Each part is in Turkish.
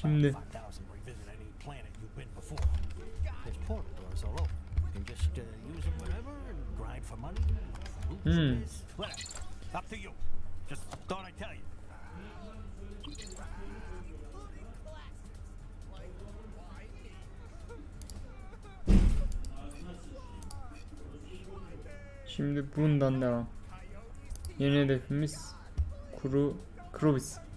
Şimdi 5,000 revisit any planet you've been before. There's portal doors all over. You can just use them whenever and grind for money. Loot Hmm. şimdi bundan devam. Yeni hedefimiz Kuru Krubis.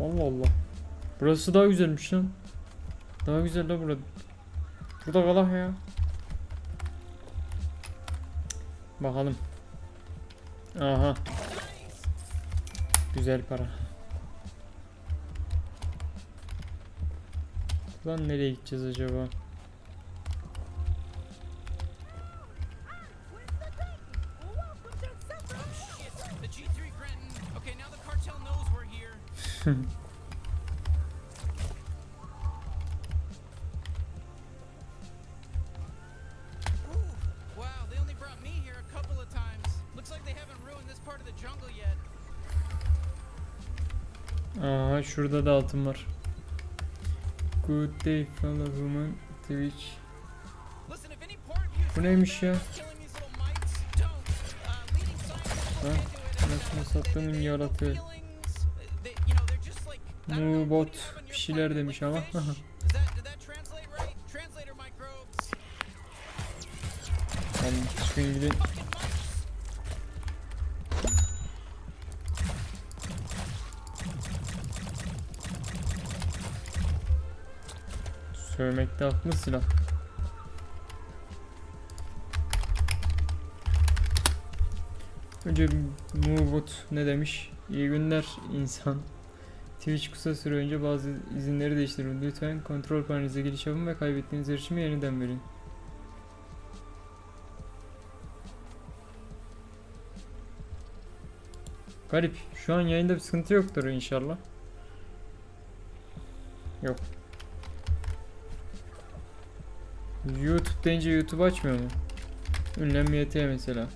Allah Allah. Burası daha güzelmiş lan. Daha güzel la burada. Burada kalak ya. Bakalım. Aha. Güzel para. Buradan nereye gideceğiz acaba? Aha şurada da altın var. Good day fellow human Twitch. Bu neymiş ya? Is that- did that translate right? Translator microbes. Yani çıkın gidin. Sövmekte haklı silah. Önce Mubot ne demiş? İyi günler insan. Twitch kısa süre önce bazı izinleri değiştirin. Lütfen kontrol panelinize giriş yapın ve kaybettiğiniz erişimi yeniden verin. Garip. Şu an yayında bir sıkıntı yoktur inşallah. Yok. YouTube deyince YouTube açmıyor mu? Ünlem YT mesela.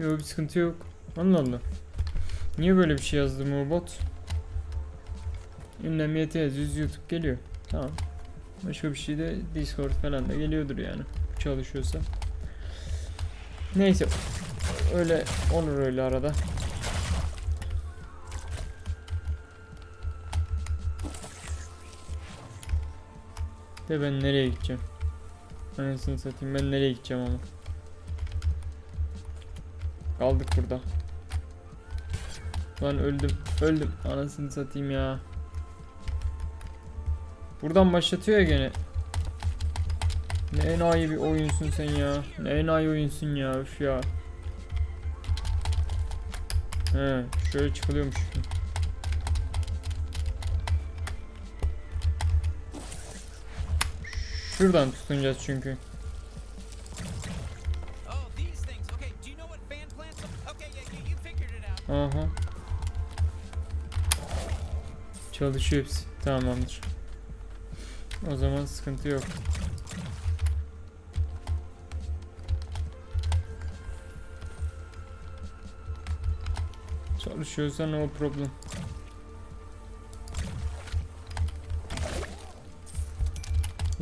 Yok bir sıkıntı yok. Allah Allah. Niye böyle bir şey yazdı bu bot? Ünlem YT yazıyoruz YouTube geliyor. Tamam. Başka bir şey de Discord falan da geliyordur yani. Çalışıyorsa. Neyse. Öyle olur öyle arada. De ben nereye gideceğim? Anasını satayım ben nereye gideceğim ama. Kaldık burada. Lan öldüm. Öldüm. Anasını satayım ya. Buradan başlatıyor ya gene. Ne enayi bir oyunsun sen ya. Ne enayi oyunsun ya. Üf ya. He, şöyle çıkılıyormuş. Şuradan tutunacağız çünkü. Aha. Çalışıyor hepsi. Tamamdır. O zaman sıkıntı yok. Çalışıyorsa no problem.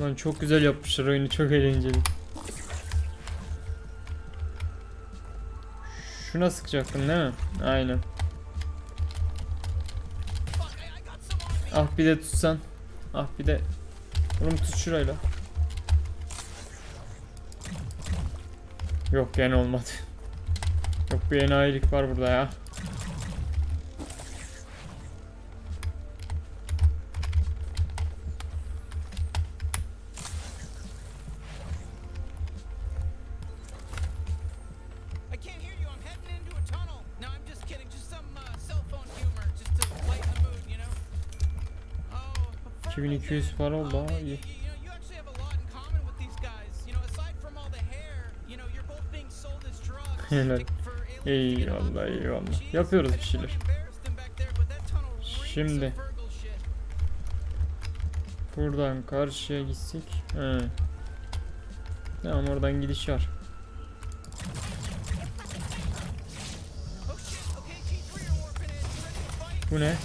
Lan çok güzel yapmışlar oyunu çok eğlenceli. Şuna sıkacaktın değil mi? Aynen. Ah bir de tutsan. Ah bir de. Oğlum tut şurayla. Yok gene olmadı. Yok bir enayilik var burada ya. 200 para oldu ha iyi. Helal. Eyvallah eyvallah. Yapıyoruz bir şeyler. Şimdi. Buradan karşıya gitsek. He. Tamam oradan gidiş var. Bu ne?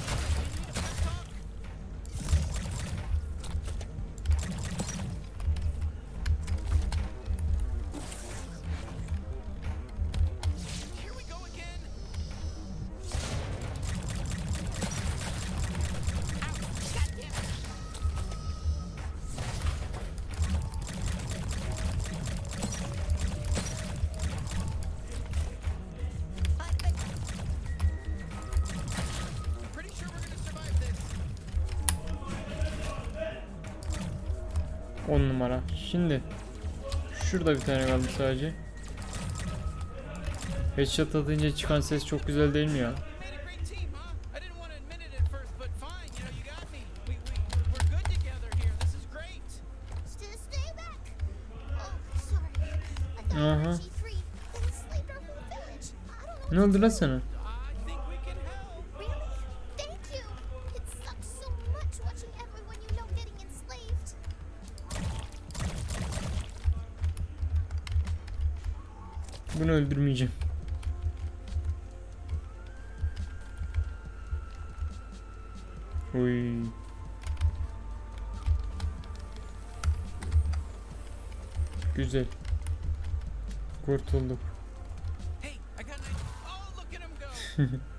Şimdi şurada bir tane kaldı sadece. Headshot atınca çıkan ses çok güzel değil mi ya? Aha. Ne oldu lan sana? öldürmeyeceğim. Uy. Güzel. Kurtulduk. Hey,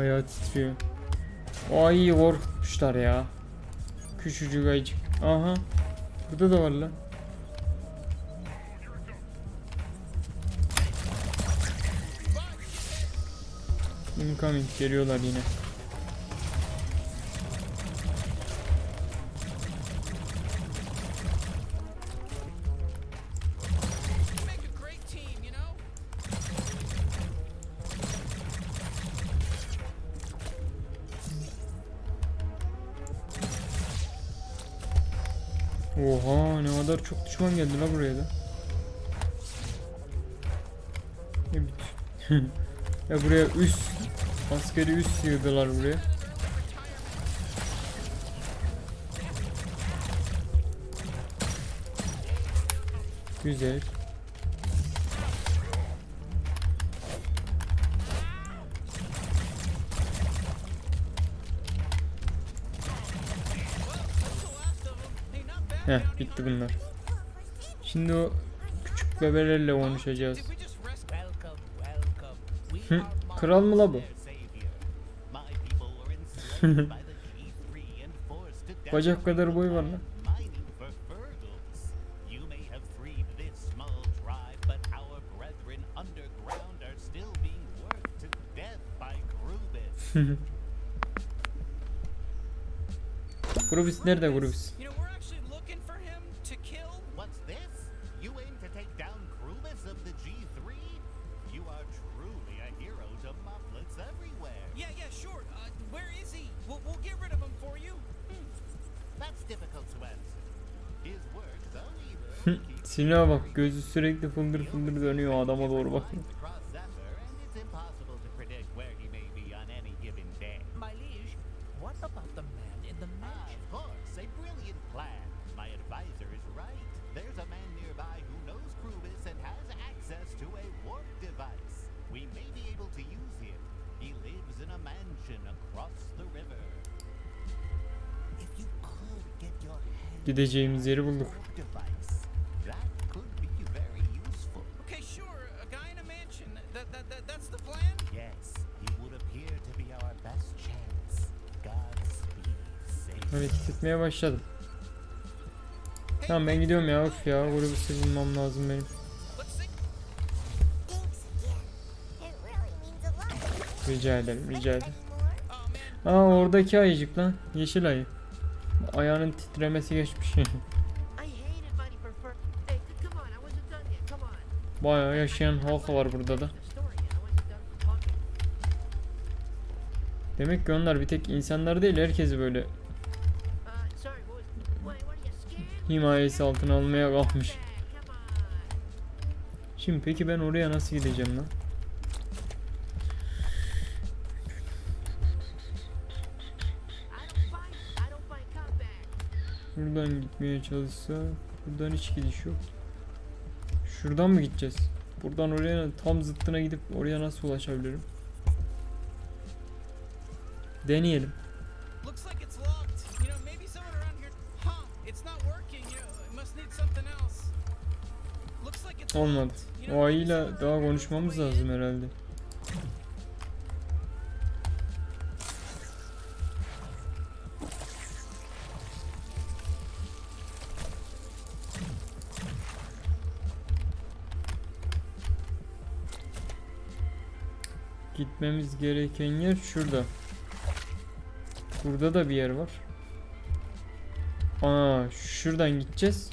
Bayağı titriyor. Ay korkutmuşlar ya. Küçücük ayıcık. Aha. Burada da var lan. Incoming geliyorlar yine. kadar çok düşman geldi la buraya da. Evet. ya buraya üst askeri üst sığdılar buraya. Güzel. Heh bitti bunlar. Şimdi o küçük bebelerle konuşacağız. Kral mı la bu? Bacak kadar boy var lan. Grubis nerede Grubis? Silah bak gözü sürekli fındır fındır dönüyor adama doğru bak. Gideceğimiz yeri bulduk. Safe. Hareket etmeye başladım. Tamam ben gidiyorum ya. Of ya. Grubu bulmam lazım benim. Rica ederim. Rica ederim. Aa oradaki ayıcık lan. Yeşil ayı. Ayağının titremesi geçmiş. Bayağı yaşayan halk var burada da. Demek ki onlar bir tek insanlar değil herkesi böyle himayesi altına almaya kalkmış. Şimdi peki ben oraya nasıl gideceğim lan? Buradan gitmeye çalışsa buradan hiç gidiş yok. Şuradan mı gideceğiz? Buradan oraya tam zıttına gidip oraya nasıl ulaşabilirim? Deneyelim. Olmadı. O ayıyla daha konuşmamız lazım herhalde. Gitmemiz gereken yer şurada. Burada da bir yer var. Aa, şuradan gideceğiz.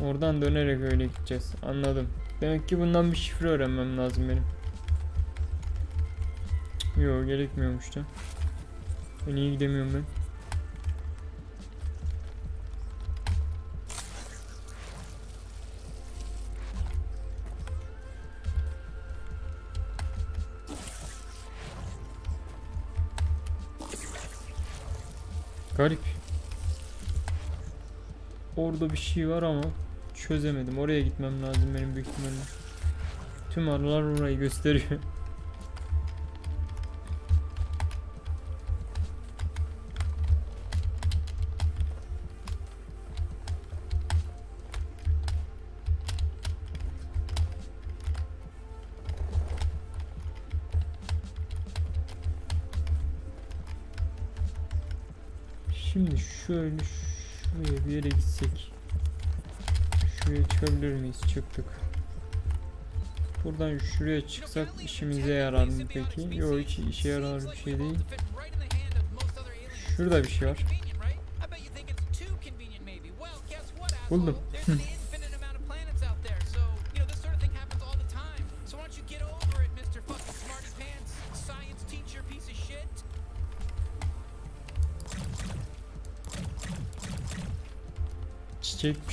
Oradan dönerek öyle gideceğiz. Anladım. Demek ki bundan bir şifre öğrenmem lazım benim. Yok gerekmiyormuş da. Ben iyi gidemiyorum ben. Garip. Orada bir şey var ama çözemedim. Oraya gitmem lazım benim büyük ihtimalle. Tüm arılar orayı gösteriyor. Şimdi şöyle şuraya bir yere gitsek. Şuraya çıkabilir miyiz? Çıktık. Buradan şuraya çıksak işimize yarar mı peki? Yok hiç işe yarar bir şey değil. Şurada bir şey var. Buldum.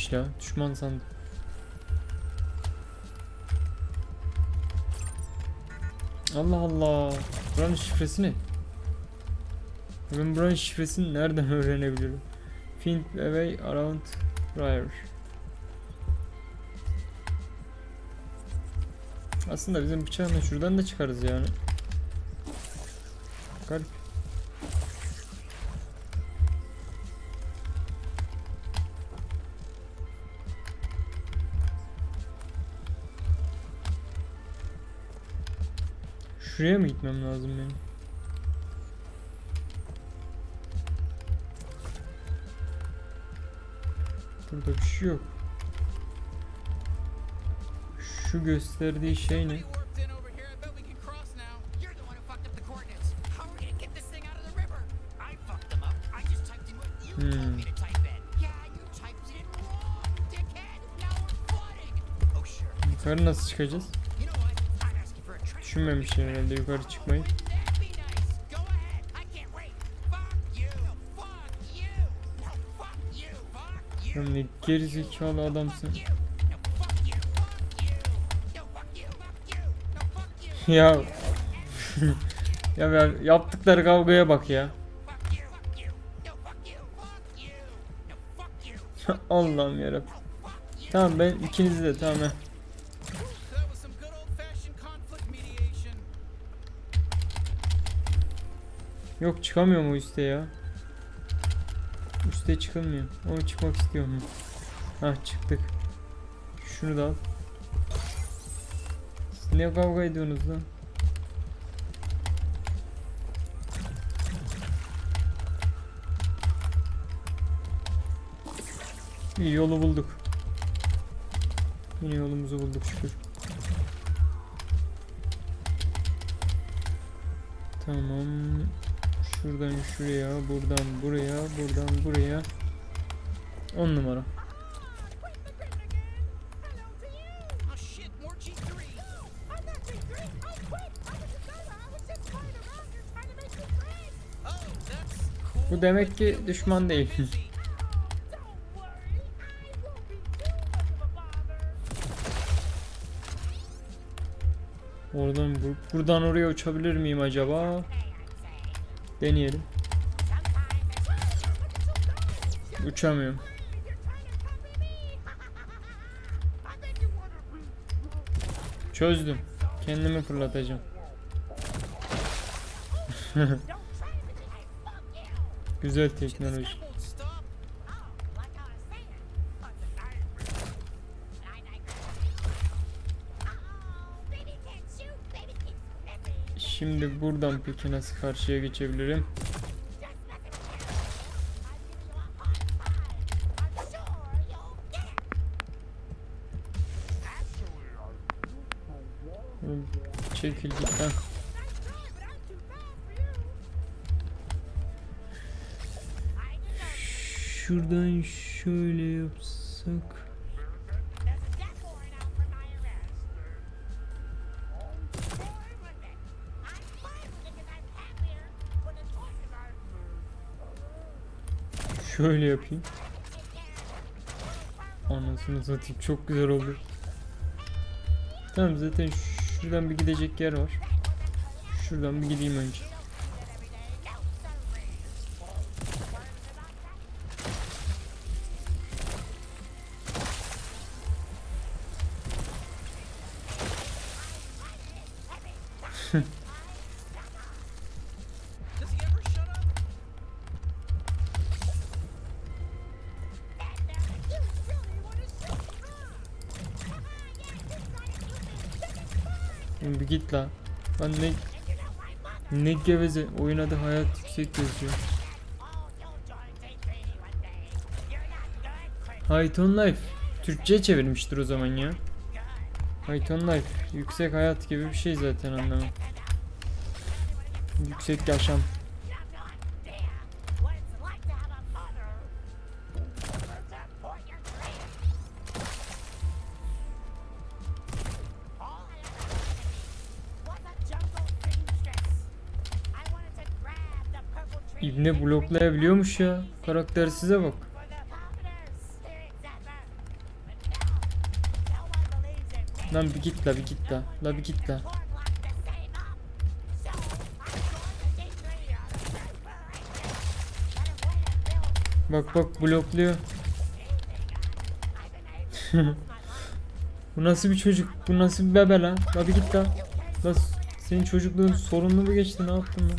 Çiçekmiş ya. Düşman sandım. Allah Allah. Buranın şifresi ne? Ben buranın şifresini nereden öğrenebilirim? Find away around Briar. Aslında bizim bıçağını şuradan da çıkarız yani. Garip. Şuraya mı gitmem lazım benim? Burada bir şey yok. Şu gösterdiği şey ne? Sure. Yukarı nasıl çıkacağız? Düşünmemişler herhalde yukarı çıkmayı. Sen ne gerizekalı adamsın. Ya ya ya yaptıkları kavgaya bak ya. Allah'ım yarabbim. Tamam ben ikinizi de tamam. Yok çıkamıyor mu üste ya? üste çıkılmıyor. Ama çıkmak istiyorum. Hah çıktık. Şunu da al. Siz ne kavga ediyorsunuz lan? İyi yolu bulduk. Yine yolumuzu bulduk şükür. Tamam. Şuradan şuraya, buradan buraya, buradan buraya. 10 numara. Shit, more G3. That's cool. Bu demek ki düşman değil. Oradan bu- buradan oraya uçabilir miyim acaba? Deneyelim. Uçamıyorum. Çözdüm. Kendimi fırlatacağım. Güzel teknoloji. Şimdi buradan peki nasıl karşıya geçebilirim? Çekil. Şuradan şöyle yapsak. Şöyle yapayım. Anasını satayım çok güzel oldu. Tamam zaten şuradan bir gidecek yer var. Şuradan bir gideyim önce. Git la. Lan ne ne geveze. Oyun adı hayat yüksek yazıyor. Hayton Life. Türkçe çevirmiştir o zaman ya. Hayton Life. Yüksek hayat gibi bir şey zaten anlamı. Yüksek yaşam. İbne bloklayabiliyormuş ya. Karakter size bak. Lan bir git la bir git la. La bir git la. Bak bak blokluyor. Bu nasıl bir çocuk? Bu nasıl bir bebe lan? La bir git la. La senin çocukluğun sorunlu mu geçti? Ne yaptın lan?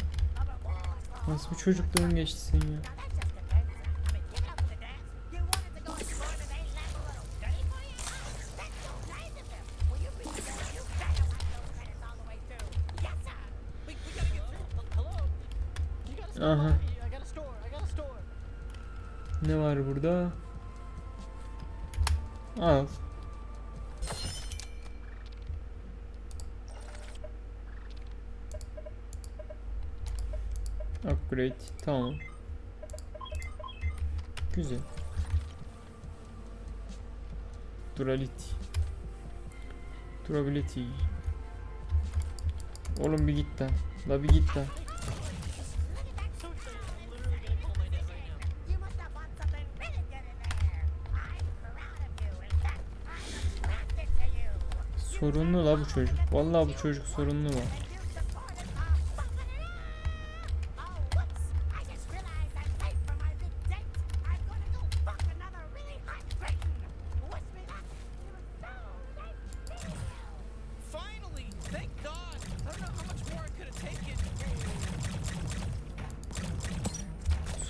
Nasıl bir çocukluğun geçti senin ya? Aha. Ne var burada? Al. Upgrade. Tamam. Güzel. Durality. Durability. Oğlum bir git lan. La bir git lan. Sorunlu la bu çocuk. Vallahi bu çocuk sorunlu var.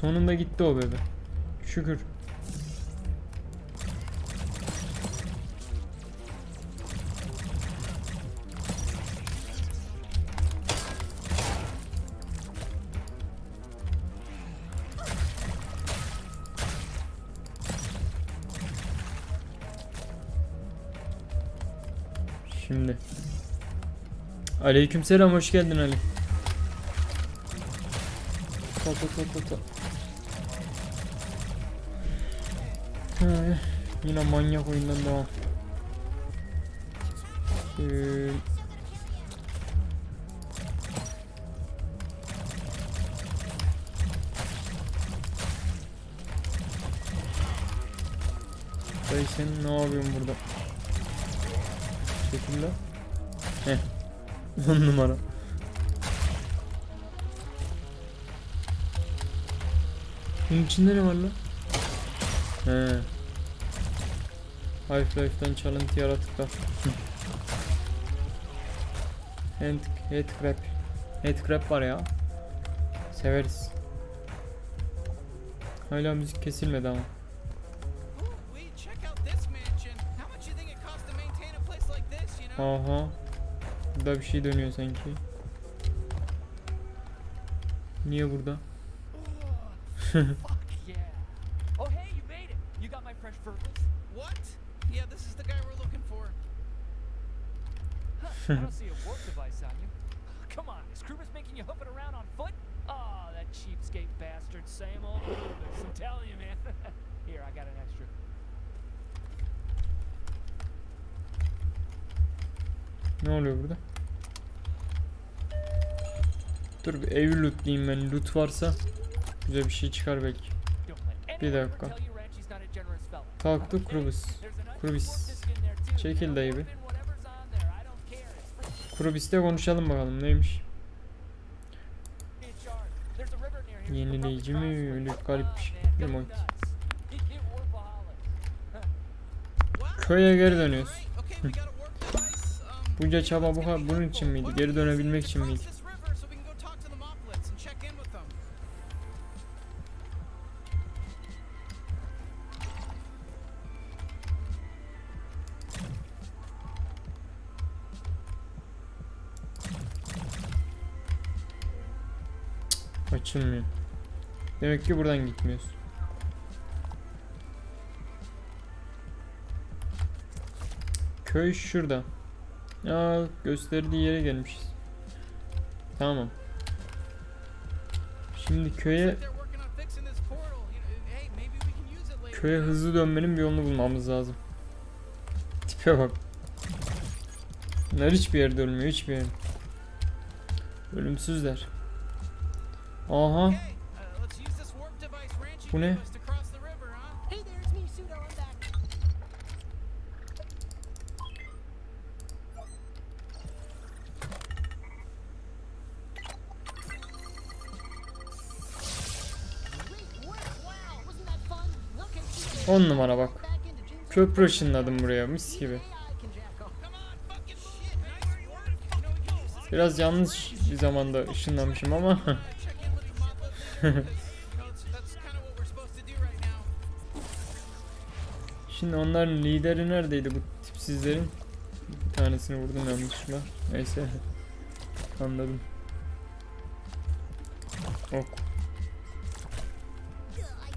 Sonunda gitti o bebe. Şükür. Şimdi. Aleykümselam hoş geldin Ali. Ta ta ta ta ta. He, yine manyak oyundan devam. Ee, Dayı sen ne yapıyorsun burada? Çekil lan. Heh. 10 numara. Bunun içinde ne var lan? He. Half-Life'den çalıntı yaratıklar. Hand, headcrab. Headcrab var ya. Severiz. Hala müzik kesilmedi ama. Aha. Burada bir şey dönüyor sanki. Niye burada? Fuck yeah. Oh, hey, you made it. You got my fresh Fergus? What? Yeah, this is the guy we're looking for. Huh, I don't see a warp device on you. Come on, is Krubis making you hoof it around on foot? Oh, that cheapskate bastard. Same old Krubis. I'm telling you, man. Here, I got an extra. Ne oluyor burada? Dur bir evi lootlayayım ben. Loot varsa güzel bir şey çıkar belki. Bir dakika. Kalktı? Krubis. Krubis. Çekil dayı bir. Krubis'te konuşalım bakalım neymiş. Yenileyici mi öyle garip bir şey. Wow. Köye geri dönüyoruz. Bunca çaba bu bunun için miydi? Geri dönebilmek için miydi? Demek ki buradan gitmiyoruz. Köy şurada. Aa, gösterdiği yere gelmişiz. Tamam. Şimdi köye köye hızlı dönmenin bir yolunu bulmamız lazım. Tipe bak. Bunlar hiçbir yerde ölmüyor, hiçbir yerde. Ölümsüzler. Aha. Bu ne? 10 numara bak. Köprü ışınladım buraya mis gibi. On, Biraz yanlış bir zamanda ışınlamışım ama Şimdi onların lideri neredeydi bu tipsizlerin? Bir tanesini vurdum yanlışlıkla. Neyse. Anladım. Ok.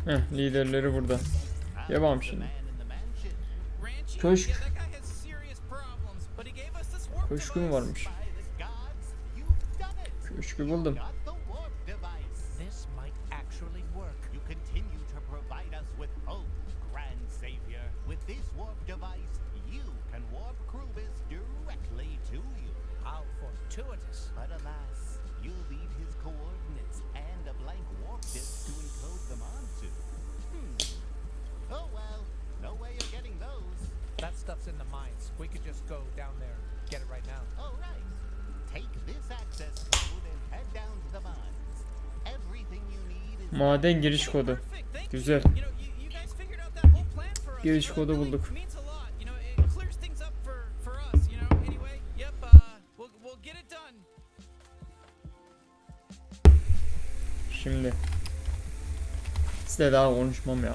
Heh, liderleri burada. Devam şimdi. Köşk. Köşkü mü varmış? Köşkü buldum. Yep. Uh, we'll we'll get it done. Şimdi. Sizle daha konuşmam ya.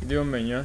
Gidiyorum ben ya.